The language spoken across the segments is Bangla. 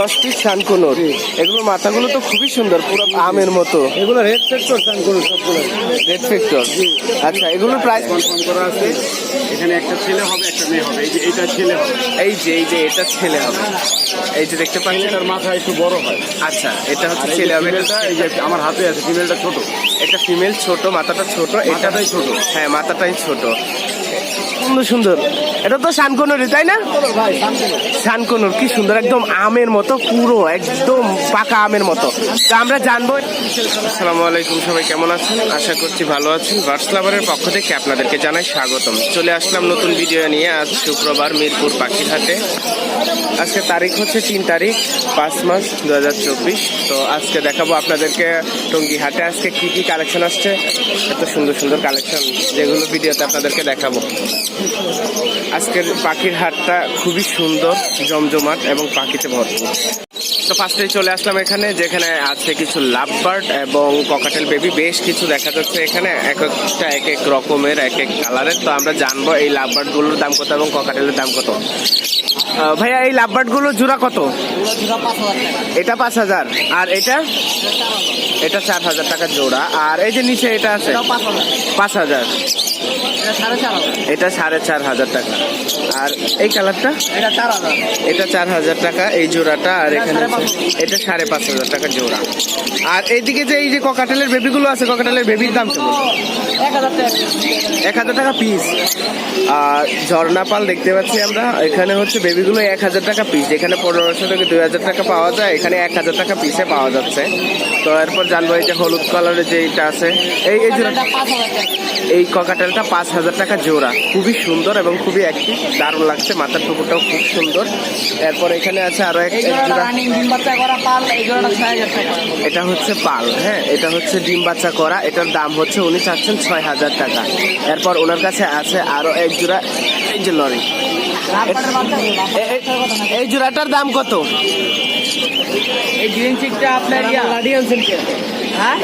দশ পিস সানকোনোর এগুলো মাথাগুলো তো খুবই সুন্দর পুরো আমের মতো। এগুলো রেড সেক্টর চান করুন সবগুলো রেড ফ্যাক্টর আচ্ছা এগুলোর প্রাইস কনফার্ম করা আছে? এখানে একটা ছেলে হবে একটা মেয়ে হবে। এই যে এটা ছেলে হবে। এই যে এই যে এটা ছেলে হবে। এই যে দেখতে পাচ্ছেন? ছেলেটার মাথা একটু বড় হয়। আচ্ছা এটা হচ্ছে ছেলে হবে এই যে আমার হাতে আছে ফিমেলটা ছোট। এটা ফিমেল ছোট মাথাটা ছোট এটাটাই ছোট। হ্যাঁ মাথাটাই ছোট। সুন্দর সুন্দর। এটা তো শানকনুরি তাই না? ভাই শানকনুর। কি সুন্দর একদম আমের মতো পুরো একদম পাকা আমের মতো। তা আমরা জানব আসসালামু আলাইকুম সবাই কেমন আছেন? আশা করছি ভালো আছেন। ভার্স লাভারের পক্ষ থেকে আপনাদেরকে জানাই স্বাগতম। চলে আসলাম নতুন ভিডিও নিয়ে আজ শুক্রবার মিরপুর পাখিরহাটে। আজকে তারিখ হচ্ছে তিন তারিখ পাঁচ মাস দু হাজার চব্বিশ। তো আজকে দেখাবো আপনাদেরকে টঙ্গি হাটে আজকে কি কি কালেকশন আসছে। এত সুন্দর সুন্দর কালেকশন যেগুলো ভিডিওতে আপনাদেরকে দেখাবো। আজকের পাখির হাটটা খুবই সুন্দর জমজমাট এবং পাখিতে ভরপুর। তো ফার্স্টে চলে আসলাম এখানে যেখানে আছে কিছু লাভ বার্ড এবং ককাটেল বেবি। বেশ কিছু দেখা যাচ্ছে এখানে এক একটা এক এক রকমের এক এক কালারের। তো আমরা জানব এই লাভ বার্ডগুলোর দাম কত এবং ককাটেলের দাম কত। ভাইয়া এই লাভ বার্ডগুলো জোড়া কত? এটা পাঁচ হাজার। আর এটা? এটা চার হাজার টাকা জোড়া। আর এই যে নিচে এটা আছে? পাঁচ হাজার। এটা সাড়ে চার হাজার। টাকা। আর এই কালারটা? এটা চার হাজার। টাকা এই জোড়াটা আর এখানে এটা সাড়ে পাঁচ হাজার টাকা জোড়া। আর এইদিকে যে এই যে ককাটেলের বেবিগুলো আছে ককাটেলের বেবির দাম কেমন? এক হাজার টাকা। পিস আর ঝর্ণা পাল দেখতে পাচ্ছি আমরা এখানে হচ্ছে বেবিগুলো এক হাজার টাকা পিস এখানে পনেরোশো থেকে দুই হাজার টাকা পাওয়া যায় এখানে এক হাজার টাকা পিসে পাওয়া যাচ্ছে। তো এরপর জানব এই যে হলুদ কালারের যে এইটা আছে এই এই জোড়া এই ককাটেলটা পাঁচ হাজার টাকা জোড়া। খুবই সুন্দর এবং খুবই একটি দারুণ লাগছে মাথার টুকুরটাও খুব সুন্দর। এরপর এখানে আছে আরও এক এক জোড়া। এটা হচ্ছে পাল হ্যাঁ? এটা হচ্ছে ডিম বাচ্চা করা। এটার দাম হচ্ছে উনি চাচ্ছেন ছয় হাজার টাকা। এরপর ওনার কাছে আছে আরও এক জোড়া। এই যে লরি। এই জোড়াটার দাম কত? এই গ্রিন চিকটা আপনার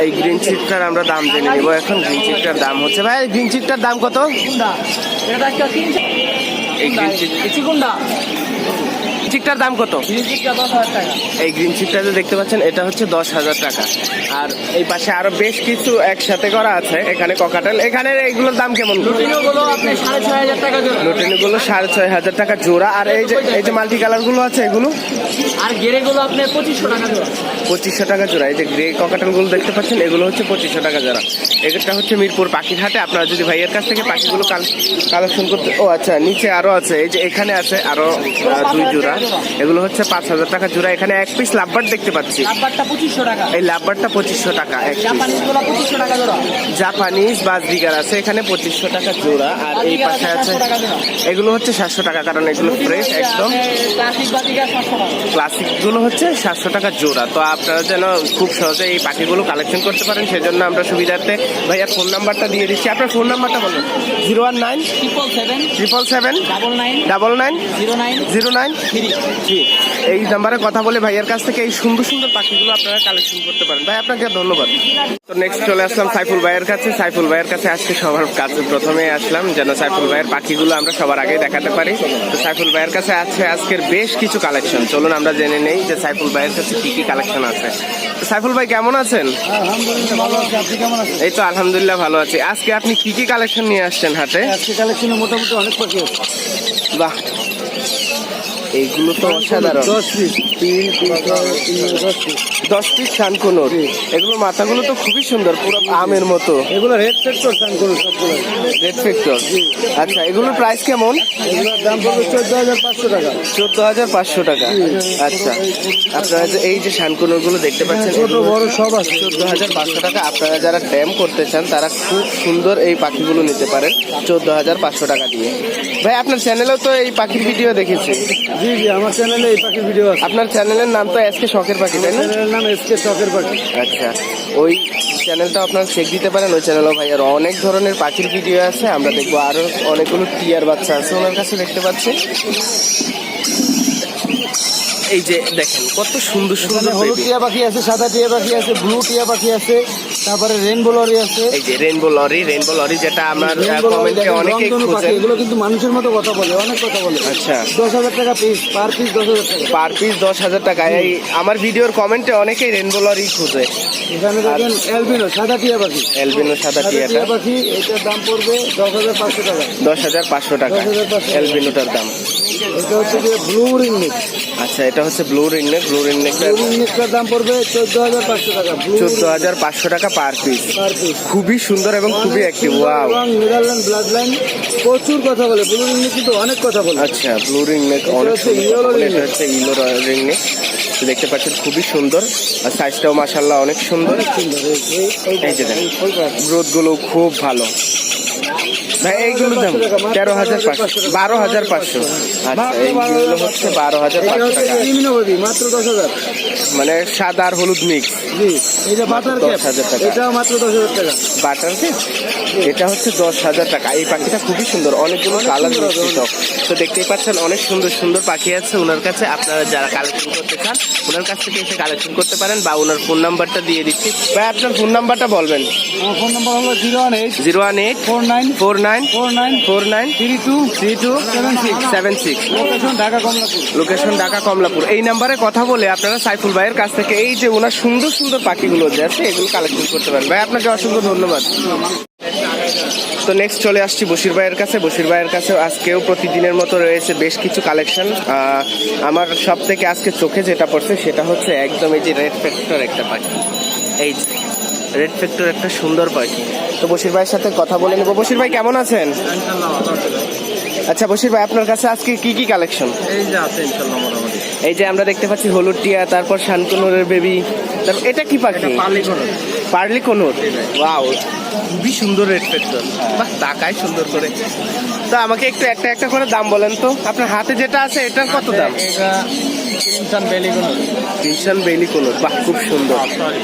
এই গ্রিন চিপটার আমরা দাম জেনে নিব। এখন গ্রিন চিপটার দাম হচ্ছে। ভাই গ্রিন চিপটার দাম কত? এই গ্রিন চিপ কোনটা দাম কত? চিকটা এই গ্রিন চিপটা যে দেখতে পাচ্ছেন এটা হচ্ছে দশ হাজার টাকা। আর এই পাশে আরও বেশ কিছু একসাথে করা আছে এখানে ককাটেল এখানে এইগুলোর দাম কেমন? লুটিনোগুলো আপনি সাড়ে ছয় হাজার টাকা জোড়া। আর এই যে এই যে মাল্টি কালারগুলো আছে এগুলো? আর গেরেগুলো আপনার পঁচিশশো টাকা জোড়া। পঁচিশশো টাকা জোড়া। এই যে গ্রে ককাটেলগুলো দেখতে পাচ্ছেন এগুলো হচ্ছে পঁচিশশো টাকা জোড়া। এটা হচ্ছে মিরপুর পাখির হাটে আপনারা যদি ভাইয়ের কাছ থেকে পাখিগুলো কালেকশন করতে ও আচ্ছা নিচে আরও আছে। এই যে এখানে আছে আরও দুই জোড়া। এগুলো হচ্ছে পাঁচ হাজার টাকা জোড়া। এখানে এক পিস লাভবার দেখতে পাচ্ছি। এই লাভবারটা পঁচিশশো টাকা এক জাপানিজ বাসদিগার আছে এখানে পঁচিশশো টাকা জোড়া। আর এই পাশে আছে এগুলো হচ্ছে সাতশো টাকা কারণ এগুলো ফ্রেশ একদম। ক্লাসিক বাতিকা সাতশো টাকা। ক্লাসিকগুলো হচ্ছে সাতশো টাকা জোড়া। তো আপনারা যেন খুব সহজে এই পাখিগুলো কালেকশন করতে পারেন সেজন্য আমরা সুবিধার্থে ভাইয়া ফোন নাম্বারটা দিয়ে দিচ্ছি। আপনার ফোন নাম্বারটা বলুন। Zero one nine triple seven triple seven double nine double nine zero nine zero nine three জি। এই নাম্বারে কথা বলে ভাইয়ের কাছ থেকে এই সুন্দর সুন্দর পাখিগুলো আপনারা কালেকশন করতে পারেন। ভাই আপনাকে ধন্যবাদ। তো নেক্সট চলে আসলাম সাইফুল ভাইয়ের কাছে। সাইফুল ভাইয়ের কাছে আজকে সবার কাছে প্রথমে আসলাম যেন সাইফুল ভাইয়ের পাখিগুলো আমরা সবার আগে দেখাতে পারি। তো সাইফুল ভাইয়ের কাছে আছে আজকের বেশ কিছু কালেকশন চলুন আমরা জেনে নেই যে সাইফুল ভাইয়ের কাছে কি কি কালেকশন আছে। তো সাইফুল ভাই কেমন আছেন? আলহামদুলিল্লাহ ভালো আছি। আপনি কেমন আছেন? এই তো আলহামদুলিল্লাহ ভালো আছি। আজকে আপনি কি কি কালেকশন নিয়ে আসছেন হাটে? আজকে কালেকশনে মোটামুটি অনেক পাখি আছে। বাহ এইগুলো তো অসাধারণ। দশ পিস তিন তিন তিন দশ পিস দশ পিস শানকুনোর এগুলো মাথাগুলো তো খুবই সুন্দর পুরো আমের মতো। এগুলো রেড সেক্টর চান করুন সবগুলো রেড ফ্যাক্টর আচ্ছা এগুলোর প্রাইস কেমন? এগুলোর দাম পড়বে চোদ্দ হাজার পাঁচশো টাকা। চোদ্দ হাজার পাঁচশো টাকা। আচ্ছা আপনারা যে এই যে শানকুনোরগুলো দেখতে পাচ্ছেন ছোট বড় সব আছে। চোদ্দ হাজার পাঁচশো টাকা। আপনারা যারা ড্যাম করতে চান তারা খুব সুন্দর এই পাখিগুলো নিতে পারেন চোদ্দ হাজার পাঁচশো টাকা দিয়ে। ভাই আপনার চ্যানেলেও তো এই পাখির ভিডিও দেখেছি। জি জি আমার চ্যানেলে এই পাখির ভিডিও আপনার চ্যানেলের নাম তো আজকে শখের পাখি তাই না? নাম এস কে চকের পাখি। আচ্ছা ওই চ্যানেলটা আপনারা চেক দিতে পারেন ওই চ্যানেলও ভাই আর অনেক ধরনের পাখির ভিডিও আছে আমরা দেখব আরও অনেকগুলো টিয়ার বাচ্চা আছে ওনার কাছে দেখতে পাচ্ছি। এই যে দেখেন কত সুন্দর সুন্দর হলুদ টিয়া পাখি আছে সাদা টিয়া পাখি আছে ব্লু টিয়া পাখি আছে তারপরে রেনবো লরি আছে। এই যে রেনবো লরি রেনবো লরি যেটা আমার কমেন্টে অনেকেই খুঁজে এগুলো কিন্তু মানুষের মতো কথা বলে অনেক কথা বলে। আচ্ছা। দশ হাজার টাকা পিস পার পিস দশ হাজার টাকা। পার পিস দশ হাজার টাকা। এই আমার ভিডিওর কমেন্টে অনেকেই রেনবো লরি খুঁজে। এখানে দেখেন এলবিনো সাদা টিয়া পাখি। এলবিনো সাদা টিয়া পাখি এটার দাম পড়বে দশ হাজার পাঁচশো টাকা। দশ হাজার পাঁচশো টাকা। এলবিনোটার দাম। এটা হচ্ছে যে ব্লু রিংনেক আচ্ছা এটা হচ্ছে ব্লু রিংনেক ব্লু রিংনেকটা ব্লু রিংনেকটার দাম পড়বে চোদ্দ হাজার পাঁচশো টাকা। ব্লু চোদ্দ হাজার পাঁচশো টাকা পার পিস খুবই সুন্দর এবং খুবই অ্যাক্টিভ ওয়াও এবং নেদারল্যান্ড ব্লাড লাইন প্রচুর কথা বলে। ব্লু রিংনেক কিন্তু অনেক কথা বলে। আচ্ছা ব্লু রিং নেক অনেক সুন্দর। এটা হচ্ছে ইলো রিং নেক দেখতে পাচ্ছেন খুবই সুন্দর। আর সাইজটাও মাশাল্লাহ অনেক সুন্দর। এই- যে গুলো খুব ভালো। ভাই এইগুলো দাম তেরো হাজার পাঁচশো। বারো হাজার পাঁচশো। হচ্ছে বারো হাজার এটা মাত্র দশ হাজার। মানে সাদা আর হলুদ মিক্স জি এটা বাটার দশ ক্যাপ হাজার টাকা। এটাও মাত্র দশ হাজার টাকা। বাটার কেক এটা হচ্ছে দশ হাজার টাকা। এই পাখিটা খুবই সুন্দর অনেকগুলো কালার মিশ্রিত তো দেখতেই পাচ্ছেন অনেক সুন্দর সুন্দর পাখি আছে ওনার কাছে। আপনারা যারা কালেকশন করতে চান ওনার কাছ থেকে এসে কালেকশন করতে পারেন বা ওনার ফোন নাম্বারটা দিয়ে দিচ্ছি। ভাই আপনার ফোন নাম্বারটা বলবেন। আমার ফোন নাম্বার হলো zero one eight zero one eight four nine four nine four nine four nine three two three two seven six seven six. Location Dhaka Kamalapur. Location Dhaka Kamalapur. এই নাম্বারে কথা বলে আপনারা সাইফুল ভাইয়ের কাছ থেকে এই যে ওনার সুন্দর সুন্দর পাখিগুলো যে আছে এগুলো কালেকশন করতে পারেন। ভাই আপনাকে অসংখ্য ধন্যবাদ। তো নেক্সট চলে আসছি বশির ভাইয়ের কাছে। বশির ভাইয়ের কাছে আজকেও প্রতিদিনের মতো রয়েছে বেশ কিছু কালেকশন আমার সব থেকে আজকে চোখে যেটা পড়ছে সেটা হচ্ছে একদম এই যে রেড ফ্যাক্টর একটা পাখি। এই রেড ফ্যাক্টর একটা সুন্দর পাখি। তো বশির ভাইয়ের সাথে কথা বলে নেব। বশির ভাই কেমন আছেন? আচ্ছা বশির ভাই আপনার কাছে আজকে কি কি কালেকশন এই যে আছে ইনশাল্লাহ এই যে আমরা দেখতে পাচ্ছি হলুদ টিয়া তারপর শান্তনুরের বেবি তারপর এটা কি পাখি? পার্লি কনুর। ওয়াও খুবই সুন্দর রেট পেট বাহ তাকায় সুন্দর করে। তো আমাকে একটু একটা একটা করে দাম বলেন তো। আপনার হাতে যেটা আছে এটার কত দাম? Crimson belly conure. Crimson belly conure. বাহ খুব সুন্দর। সরি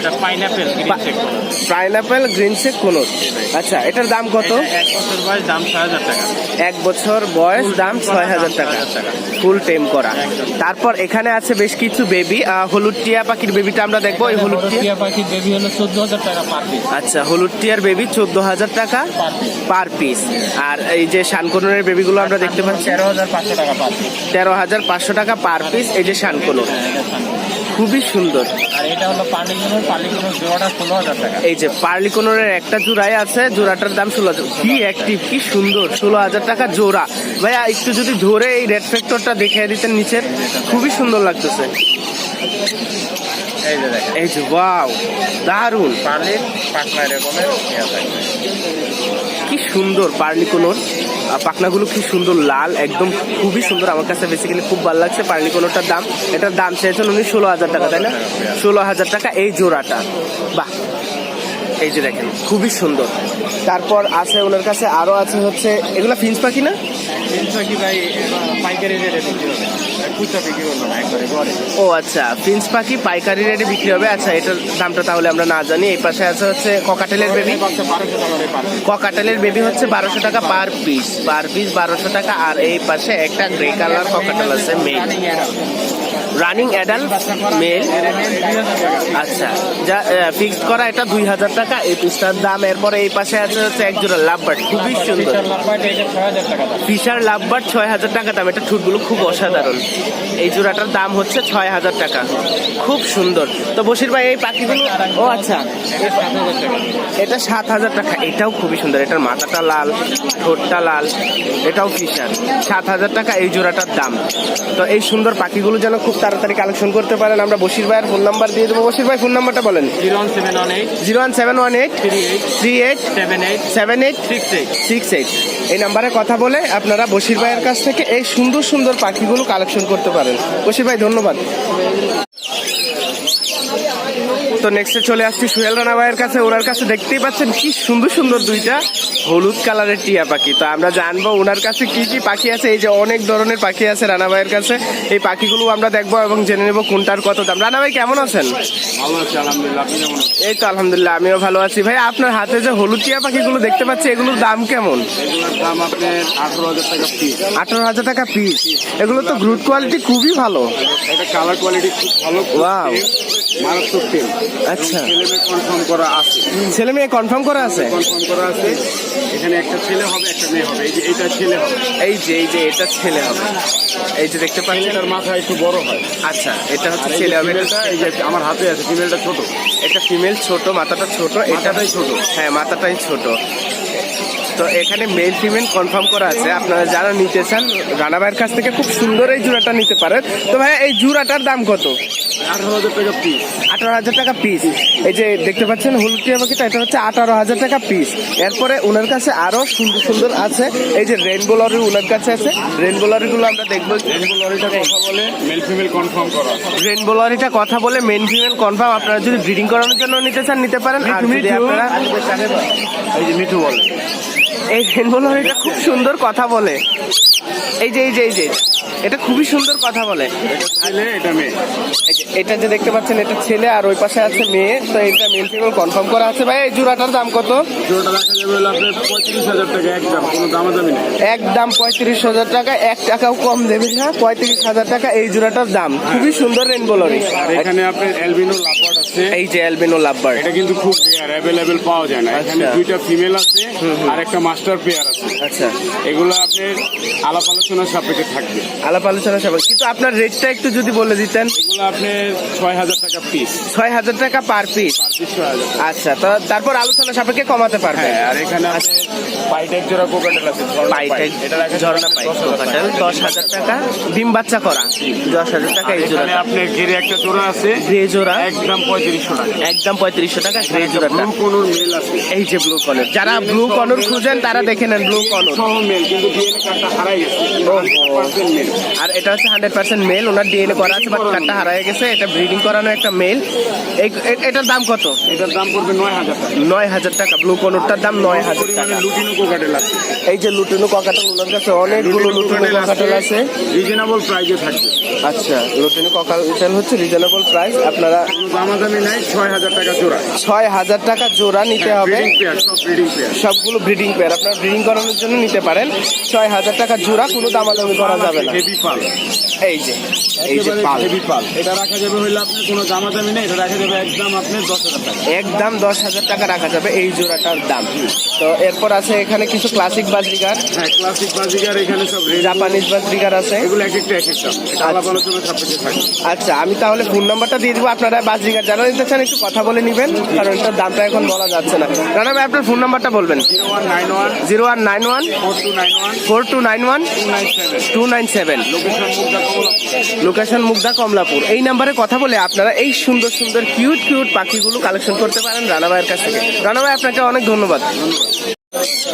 এটা পাইনাপেল পাইনাপেল গ্রিন চেক কোনোর। আচ্ছা এটার দাম কত? এক বছর বয়স দাম ছয় হাজার টাকা। এক বছর বয়স দাম ছয় হাজার টাকা। ফুল টেম করা। তারপর এখানে আছে বেশ কিছু বেবি হলুদ টিয়া পাখির বেবিটা আমরা দেখব। এই হলুদ টিয়া টিয়া পাখি বেবি হলো চোদ্দ হাজার টাকা পার পিস আচ্ছা হলুদ টিয়ার বেবি চোদ্দ হাজার টাকা পার পিস পার পিস আর এই যে শানকনুরের বেবিগুলো আমরা দেখতে পাচ্ছি তেরো হাজার পাঁচশো টাকা পার পিস তেরো হাজার পাঁচশো টাকা পার পিস এই যে শানকনুর। খুবই সুন্দর। আর এটা হলো পালিগুনোর পালিগুনোর জোড়াটা ষোলো হাজার টাকা। এই যে পার্লিকনুরের একটা জোড়াই আছে জোড়াটার দাম ষোলো হাজার। কি অ্যাক্টিভ কি সুন্দর ষোলো হাজার টাকা জোড়া। ভাইয়া একটু যদি ধরে এই রেড ফ্যাক্টরটা দেখিয়ে দিতেন নিচের খুবই সুন্দর লাগতেছে। এই যে ওয়াও দারুণ পালির পাটনা এরকমের কি সুন্দর পার্লিকোনোর। পাখনাগুলো কি সুন্দর লাল, একদম খুবই সুন্দর আমার কাছে বেসিক্যালি খুব ভালো লাগছে। পার্লিকোনোটার দাম, এটার দাম চেয়েছেন উনি ষোলো হাজার টাকা, তাই না? ষোলো হাজার টাকা এই জোড়াটা। বাহ! এই যে দেখেন, খুবই সুন্দর। তারপর আছে ওনার কাছে আরও আছে হচ্ছে, এগুলো ফিন্স পাখি না? তিনশো কি ভাই পাইকারি রেটে বিক্রি হবে। খুচরা বিক্রি করব না একবারে ঘরে। ও আচ্ছা ফিন্স পাখি পাইকারি রেটে বিক্রি হবে? আচ্ছা এটার দামটা তাহলে আমরা না জানি। এই পাশে আছে হচ্ছে ককাটেলের বেবি বারোশো টাকা পার ককাটেলের বেবি হচ্ছে বারোশো টাকা পার পিস পার পিস বারোশো টাকা আর এই পাশে একটা গ্রে কালার ককাটেল আছে মেল রানিং অ্যাডাল্ট মেল আচ্ছা যা ফিক্সড করা এটা দুই হাজার টাকা। এই পিসটার দাম এরপরে এই পাশে আছে হচ্ছে এক জোড়া লাভবার্ড খুবই সুন্দর। ফিশার লাভবার্ড ছয় হাজার টাকা দাম, এটা ঠুটগুলো খুব অসাধারণ। এই জোড়াটার দাম হচ্ছে ছয় হাজার টাকা। খুব সুন্দর। তো বসির ভাই, এই পাখিগুলো ও আচ্ছা। এটা সাত হাজার টাকা, এটাও খুবই সুন্দর। এটার মাথাটা লাল, ঠোঁটটা লাল, এটাও ফিশার। সাত হাজার টাকা এই জোড়াটার দাম। তো এই সুন্দর পাখিগুলো যেন খুব তাড়াতাড়ি কালেকশন করতে পারেন। আমরা বসির ভাইয়ের ফোন নাম্বার দিয়ে দেবো। বসির ভাই ফোন নাম্বারটা বলেন। Zero one seven one eight. Zero one seven one eight. Three eight. Three eight. Seven eight. Seven eight. Six eight. Six eight এই নাম্বারে কথা বলে আপনারা বশির ভাইয়ের কাছ থেকে এই সুন্দর সুন্দর পাখিগুলো কালেকশন করতে পারেন। বশির ভাই ধন্যবাদ। তো নেক্সটে চলে আসছি সুহেল রানা ভাইয়ের কাছে। ওনার কাছে দেখতেই পাচ্ছেন কি সুন্দর সুন্দর দুইটা হলুদ কালারের টিয়া পাখি। তো আমরা জানব ওনার কাছে কি কি পাখি আছে। এই যে অনেক ধরনের পাখি আছে রানা ভাইয়ের কাছে। এই পাখিগুলো আমরা দেখব এবং জেনে নেব কোনটার কত দাম। রানা ভাই কেমন আছেন? এই তো আলহামদুলিল্লাহ আমিও ভালো আছি। ভাই আপনার হাতে যে হলুদ টিয়া পাখিগুলো দেখতে পাচ্ছি এগুলোর দাম কেমন? আঠারো হাজার টাকা পিস এগুলো তো গ্রুড কোয়ালিটি খুবই ভালো। কালার কোয়ালিটি খুব ভালো মারাত্মক আচ্ছা। ছেলে মেয়ে কনফার্ম করা আছে। ছেলে মেয়ে কনফার্ম করা আছে? কনফার্ম করা আছে। এখানে একটা ছেলে হবে একটা মেয়ে হবে। এই যে এটা ছেলে হবে। এই যে এই যে এটা ছেলে হবে। এই যে দেখতে পাচ্ছেন? এটার মাথা একটু বড় হয়। আচ্ছা এটা হচ্ছে ছেলে হবে। এই যে আমার হাতে আছে ফিমেলটা ছোট। এটা ফিমেল ছোট মাথাটা ছোট এটাটাই ছোট। হ্যাঁ মাথাটাই ছোট। তো এখানে মেল ফিমেল কনফার্ম করা আছে। আপনারা যারা নিতে চান রানা ভাইয়ের কাছ থেকে খুব সুন্দর এই জোড়াটা নিতে পারেন। তো ভাই এই জোড়াটার দাম কত? আঠারো হাজার টাকা পিস আঠারো হাজার টাকা পিস এই যে দেখতে পাচ্ছেন হুলটিয়া পাখিটা এটা হচ্ছে আঠারো হাজার টাকা পিস এরপরে ওনার কাছে আরও সুন্দর সুন্দর আছে। এই যে রেনবো লরি ওনার কাছে আছে। রেনবো লরি গুলো আমরা দেখব। রেনবো লরিটা কথা বলে মেল ফিমেল কনফার্ম করা। রেনবো লরিটা কথা বলে মেন ফিমেল কনফার্ম আপনারা যদি ব্রিডিং করানোর জন্য নিতে চান নিতে পারেন। আর যদি আপনারা এই যে মিঠু বলে। এই রেনবো লরিটা খুব সুন্দর কথা বলে। এই যে এই যে এই যে। এটা খুবই সুন্দর কথা বলে। এটা মেয়ে যে এটা যে দেখতে পাচ্ছেন এটা ছেলে আর ওই পাশে আছে মেয়ে। তো এটা মেল ফিমেল কনফার্ম করা আছে। ভাই এই জোড়াটার দাম কত? একদম পঁয়ত্রিশ হাজার টাকা এক টাকাও কম দেবে না। পঁয়ত্রিশ হাজার টাকা এই জোড়াটার দাম। খুবই সুন্দর রেনবো লরি এখানে আপনার অ্যালবিনো লাপাট আছে। এই যে অ্যালবিনো লাভবার এটা কিন্তু খুব রেয়ার অ্যাভেলেবেল পাওয়া যায় না। এখানে আচ্ছা। দুইটা ফিমেল আছে আর একটা মাস্টার পেয়ার আছে। আচ্ছা। এগুলো আপনার আলাপ আলোচনার সাপেক্ষে থাকবে। আলাপ আলোচনা সবাই কিন্তু আপনার রেটটা একটু যদি বলে দিতেন। এগুলো আপনার ছয় হাজার টাকা পিস ছয় হাজার টাকা পার পিস আচ্ছা তো তারপর আলোচনা সাপেক্ষে কমাতে পারবে হ্যাঁ আর এখানে পাইটেক জোড়া কোকাটেল আছে পাইট। রাখা ঝর্ণা পাই দশ হাজার টাকা। দশ হাজার টাকা ডিম বাচ্চা করা। দশ হাজার টাকা এই জোড়াটা। আপনার ঘিরে একটা জোড়া আছে। গ্রে জোড়া। একদম পঁয়ত্রিশশো টাকা। একদম পঁয়ত্রিশশো টাকা গ্রে জোড়াটা। ব্লু কোনোর মেল আছে। এই যে ব্লু কলর যারা ব্লু কলর খুঁজেন তারা দেখে নেন ব্লু কলর সহ মেল কিন্তু ডিএনএ কার্ডটা হারাই গেছে। আর এটা হচ্ছে হান্ড্রেড পার্সেন্ট মেল ওনার ডিএনএ করা আছে বাট কার্ডটা হারায় গেছে এটা ব্রিডিং করানো একটা মেল। এটার দাম কত? এটার দাম পড়বে নয় হাজার টাকা। নয় হাজার টাকা ব্লু কলরটার দাম নয় হাজার টাকা। লুটিনো কোকাটেল আছে। এই যে লুটিনো ককাটেল ওনার কাছে অনেকগুলো লুটিনো ককাটেল আছে রিজনেবল প্রাইজে থাকবে। আচ্ছা লুটিনো ককাটেল হচ্ছে রিজনেবল প্রাইস আপনারা কোনো দামাদামি নাই ছয় হাজার টাকা জোড়া। ছয় হাজার টাকা জোড়া নিতে হবে। ব্রিডিং পেয়ার সবগুলো ব্রিডিং পেয়ার আপনারা ব্রিডিং করানোর জন্য নিতে পারেন। ছয় হাজার টাকা জোড়া কোনো দামাদামি করা যাবে না। হেভি পাল। এই যে এই যে পাল। হেভি পাল। এটা রাখা যাবে হইলে আপনার কোনো দামাদামি নেই এটা রাখা যাবে একদম আপনার দশ হাজার টাকা। একদম দশ হাজার টাকা রাখা যাবে এই জোড়াটার দাম। তো এরপর আছে এখানে কিছু ক্লাসিক বাজরিগার হ্যাঁ ক্লাসিক বাজিকার এখানে সব জাপানিজ বাজরিগার আছে। এগুলো এক একটা এক একটা। আলাপ আলোচনা সাপেক্ষে থাকবে। আচ্ছা আমি তাহলে ফোন নাম্বারটা দিয়ে দিব আপনারা বাজরিগার যারা নিতে চান একটু কথা বলে নেবেন কারণ এটার দামটা এখন বলা যাচ্ছে না। রানা ভাই আপনার ফোন নাম্বারটা বলবেন। Zero one nine one zero one nine one four two nine four two nine one two nine seven. Location Mugda Kamalapur. এই নাম্বারে কথা বলে আপনারা এই সুন্দর সুন্দর কিউট কিউট পাখিগুলো কালেকশন করতে পারেন রানা ভাইয়ের কাছ থেকে। রানা ভাই আপনাকে অনেক ধন্যবাদ।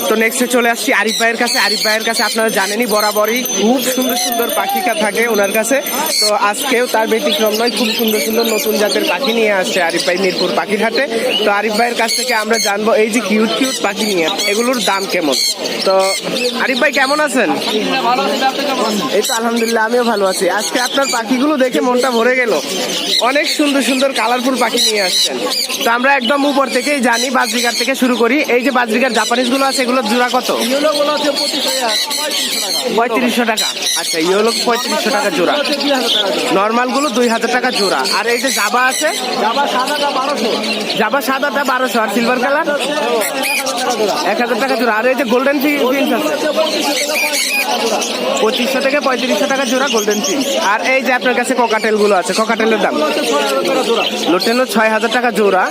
তো নেক্সটে চলে আসছি আরিফ ভাইয়ের কাছে। আরিফ ভাইয়ের কাছে আপনারা জানেনই বরাবরই খুব সুন্দর সুন্দর পাখি থাকে ওনার কাছে। তো আজকেও তার ব্যতিক্রম নয়, খুব সুন্দর সুন্দর নতুন জাতের পাখি নিয়ে আসছে আরিফ ভাই মিরপুর পাখির হাটে। তো আরিফ ভাইয়ের কাছ থেকে আমরা জানব এই যে কিউট কিউট পাখি নিয়ে, এগুলোর দাম কেমন? তো আরিফ ভাই, কেমন আছেন? এই তো আলহামদুলিল্লাহ, আমিও ভালো আছি। আজকে আপনার পাখিগুলো দেখে মনটা ভরে গেল। অনেক সুন্দর সুন্দর কালারফুল পাখি নিয়ে আসছেন। তো আমরা একদম উপর থেকেই জানি বাজরিকার থেকে শুরু করি। এই যে বাজরিকার জাপানিজগুলো আছে এগুলোর জোড়া কত? ইয়েলোগুলো পঁয়ত্রিশশো টাকা। আচ্ছা ইয়েলো পঁয়ত্রিশশো টাকা জোড়া। হচ্ছে দুই হাজার টাকা জোড়া। আর এই যে জাবা আছে? আবার সাদাটা বারোশো। জাবা সাদাটা বারোশো। আর সিলভার কালার এক হাজার টাকা জোড়া। আর এই যে গোল্ডেন ফিন্স আছে? পঁচিশশো থেকে পঁয়ত্রিশশো টাকা জোড়া গোল্ডেন ফিন্স আর এই যে আপনার কাছে ককাটেলগুলো আছে ককাটেলের দাম? লোটেনো ছয় হাজার টাকা জোড়া।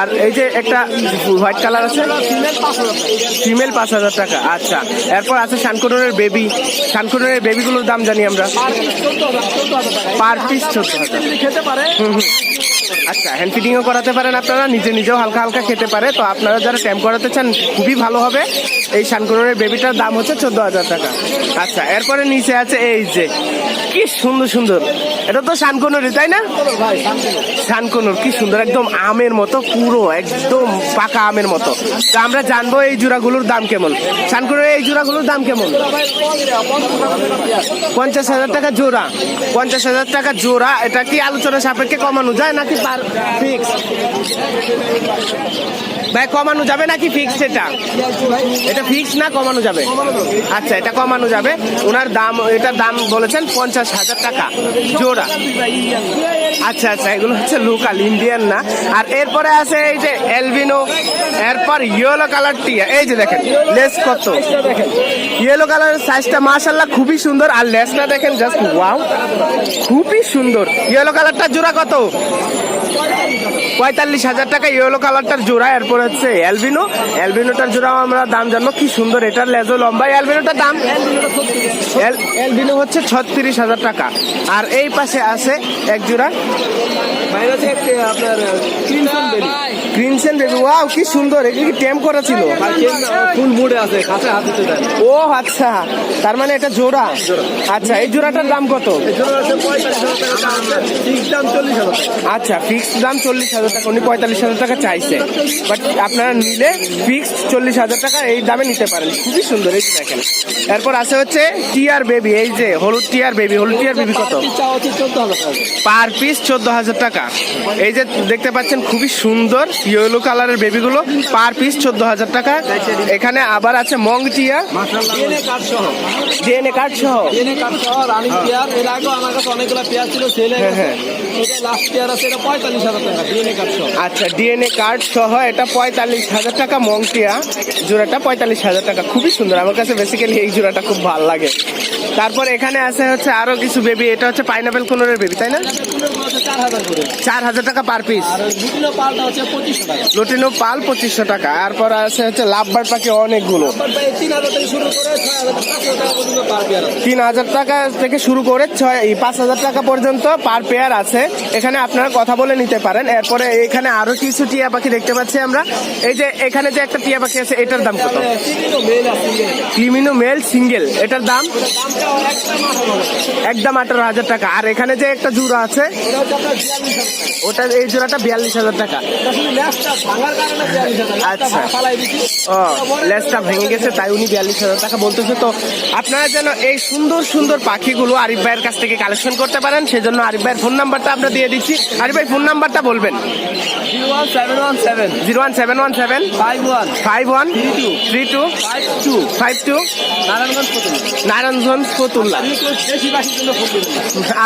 আর এই যে একটা হোয়াইট কালার আছে? ফিমেল পাঁচ হাজার টাকা আচ্ছা। এরপর আছে শানকুনের বেবি শানকুনের বেবিগুলোর দাম জানি আমরা। পার পিস চোদ্দ হাজার। খেতে পারে আচ্ছা হ্যান্ড ফিটিংও করাতে পারেন আপনারা, নিজে নিজেও হালকা হালকা খেতে পারে। তো আপনারা যারা ট্যাম্প করাতে চান, খুবই ভালো হবে। এই শানকুনের বেবিটার দাম হচ্ছে চোদ্দ হাজার টাকা। আচ্ছা এরপরে নিচে আছে এই যে, কি সুন্দর সুন্দর। এটা তো শানকুনুরি তাই না? শানকুনুর কি সুন্দর, একদম আমের মতো, পুরো, একদম পাকা আমের মতো। তো আমরা জানব এই জোড়াগুলোর দাম কেমন। শানকুনের এই জোড়াগুলোর দাম কেমন? পঞ্চাশ হাজার টাকা জোড়া। পঞ্চাশ হাজার টাকা জোড়া, এটা কি আলোচনা সাপেক্ষে কমানো যায়? নাকি পার ফিক্স ভাই, কমানো যাবে নাকি ফিক্সড এটা? এটা ফিক্সড না কমানো যাবে? আচ্ছা এটা কমানো যাবে। ওনার দাম, এটার দাম বলেছেন পঞ্চাশ হাজার টাকা। জোড়া। আচ্ছা আচ্ছা এগুলো হচ্ছে লোকাল ইন্ডিয়ান না। আর এরপরে আছে এই যে এলবিনো এরপর ইয়েলো কালার টিয়া এই যে দেখেন লেস কত? ইয়েলো কালারের সাইজটা মাশাল্লাহ খুবই সুন্দর। আর লেসটা দেখেন জাস্ট ওয়াও খুবই সুন্দর। ইয়েলো কালারটা জোড়া কত? পঁয়তাল্লিশ হাজার টাকা ইয়েলো কালারটার জোড়া, এরপর হচ্ছে অ্যালবিনো অ্যালবিনোটার জোড়া আমরা দাম জানব, কি সুন্দর, এটার লেজও লম্বা। অ্যালবিনোটার দাম? অ্যালবিনো হচ্ছে ছত্রিশ হাজার টাকা। আর এই পাশে আছে এক জোড়া। আপনার ক্রিমসন বেবি ওয়াও কি সুন্দর এগুলো কি টেম করেছিল ফুল মুডে আছে কাছে হাতে তো দেয় ও আচ্ছা তার মানে এটা জোড়া? আচ্ছা এই জোড়াটার দাম কত? আচ্ছা ফিক্সড দাম চল্লিশ হাজার টাকা উনি পঁয়তাল্লিশ হাজার টাকা চাইছে। বাট আপনারা নিলে ফিক্সড চল্লিশ হাজার টাকা এই দামে নিতে পারেন। খুবই সুন্দর এই দেখেন। এরপর আছে হচ্ছে টিয়ার বেবি এই যে হলুদ টিয়ার বেবি হলুদ টিয়ার বেবি কত? পার পিস চোদ্দ হাজার টাকা। এই যে দেখতে পাচ্ছেন খুবই সুন্দর ইয়েলো কালারের বেবিগুলো পার পিস চোদ্দ হাজার টাকা। এখানে আবার আছে মং টিয়া ডিএনএ কার্ড সহ। ডিএনএ কার্ড সহ। ডিএনএ কার্ড সহ রানিং পেয়ার এর আগেও আমার কাছে অনেকগুলো পেয়ার ছিল সেলে হ্যাঁ, হ্যাঁ। এটা লাস্ট পেয়ার আছে এটা পঁয়তাল্লিশ হাজার টাকা ডিএনএ কার্ড সহ। আচ্ছা ডিএনএ কার্ড সহ এটা পঁয়তাল্লিশ হাজার টাকা মংটিয়া জোড়াটা পঁয়তাল্লিশ হাজার টাকা খুবই সুন্দর। আমার কাছে বেসিক্যালি এই জোড়াটা খুব ভালো লাগে। তারপর এখানে আছে হচ্ছে আরও কিছু বেবি এটা হচ্ছে পাইনাপেল কোনোরের বেবি তাই না? চার হাজার টাকা পার পিস লুটিনো পাল পঁচিশশো টাকা। এরপর আছে হচ্ছে লাভবার পাখি অনেকগুলো। তিন হাজার টাকা থেকে শুরু করে ছয় পাঁচ হাজার টাকা পর্যন্ত পার পেয়ার আছে। এখানে আপনারা কথা বলে নিতে পারেন। এরপরে এখানে আরও কিছু টিয়া পাখি দেখতে পাচ্ছি আমরা। এই যে এখানে যে একটা টিয়া পাখি আছে এটার দাম কত? বিভিন্ন মেল ক্লিমিনো মেল সিঙ্গেল। এটার দাম? একদম আঠারো হাজার। টাকা। আর এখানে যে একটা জোড়া আছে ওটা এই জোড়াটা বিয়াল্লিশ হাজার টাকা। আচ্ছা। ও লেজটা ভেঙে গেছে তাই উনি বিয়াল্লিশ হাজার টাকা বলতেছে। তো আপনারা যেন এই সুন্দর সুন্দর পাখিগুলো আরিফ ভাইয়ের কাছ থেকে কালেকশন করতে পারেন সেজন্য আরিফ ভাইয়ের ফোন নাম্বারটা আমরা দিয়ে দিচ্ছি। আরিফ ভাই ফোন নাম্বারটা বলবেন। Zero one seven one seven. Five one. Five one. Three two. Five two. Five two. Narayanganj Fatullah.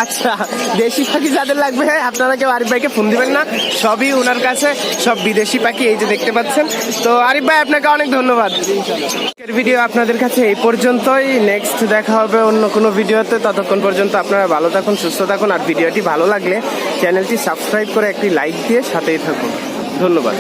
আচ্ছা দেশি পাখি যাদের লাগবে? আপনারা কেউ আরিফ ভাইকে ফোন দিবেন না। সবই ওনার কাছে, সব বিদেশি পাখি, এই যে দেখতে পাচ্ছেন। তো আরিফ ভাই, আপনাকে অনেক ধন্যবাদ। আজকের ভিডিও আপনাদের কাছে এই পর্যন্তই। নেক্সট দেখা হবে অন্য কোনো ভিডিওতে। ততক্ষণ পর্যন্ত আপনারা ভালো থাকুন, সুস্থ থাকুন। আর ভিডিওটি ভালো লাগলে চ্যানেলটি সাবস্ক্রাইব করে একটি লাইক দিয়ে সাথেই থাকুন। ধন্যবাদ।